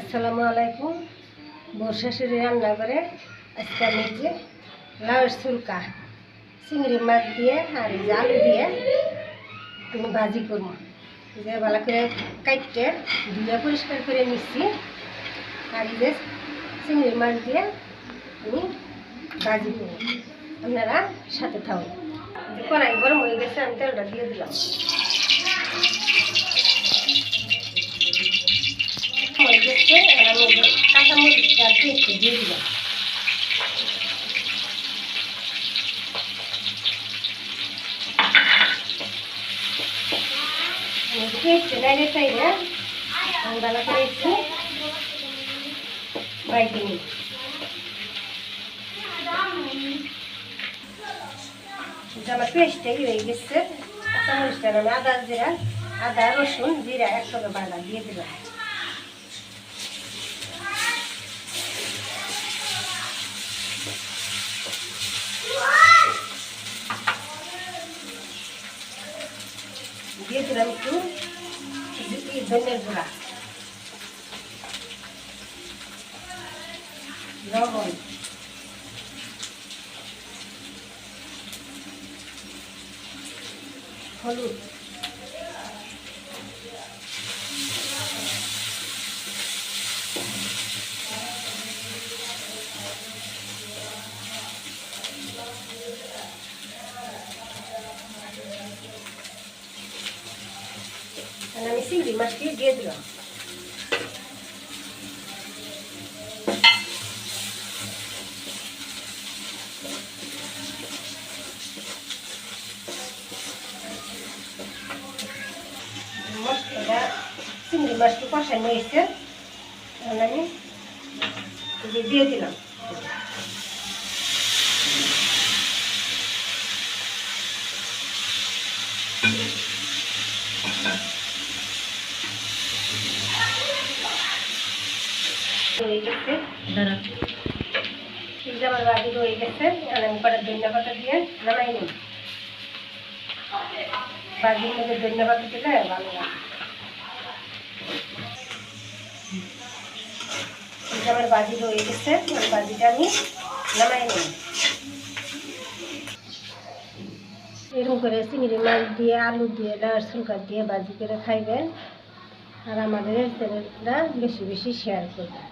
আসসালামু আলাইকুম। বর্ষাশুড়ি রান্না করে আজকে আমি যে লাউয়ের চুলকা, চিংড়ি মাছ দিয়ে আর আলু দিয়ে আমি ভাজি করব। যে ভালো করে কাটতে ধুয়ে পরিষ্কার করে নিচ্ছি আর এই যে চিংড়ি মাছ দিয়ে আমি ভাজি করব। আপনারা সাথে থাকুন। কড়াই গরম হয়ে গেছে, আমি তেলটা দিয়ে দিলাম। হয়ে গেছে আর কাঁচামরিচটা পেস্ট দিয়ে দিলাম পেস্ট নাইরে চাইলে ভালো করে একটু হয়ে গেছে কাঁচামরিচটা আমি আদা জিরা আদা রসুন জিরা একসঙ্গে বাটা দিয়ে দিলাম। দিয়ে দিলাম একটু ধনের গুঁড়া। লবণ। হলুদ। চিংড়ি মাছটি দিয়ে দিলাম। মশলাটা চিংড়ি মাছটি কষানো এখন আমি দিয়ে দিলাম। হয়ে গেছে। দাঁড়া আমার বাড়ি হয়ে গেছে। আর আমি পরে ধন্যবাদ দিয়ে নামাই নিই বাড়ির মধ্যে ধন্যবাদ দিলে ভালো লাগে। আমার বাজি হয়ে গেছে। ওই বাজিটা আমি নামাই নিই এরকম করে চিংড়ি মাছ দিয়ে আলু দিয়ে ছুলকা দিয়ে বাজি করে খাইবেন। আর আমাদের চ্যানেলটা বেশি বেশি শেয়ার করবেন।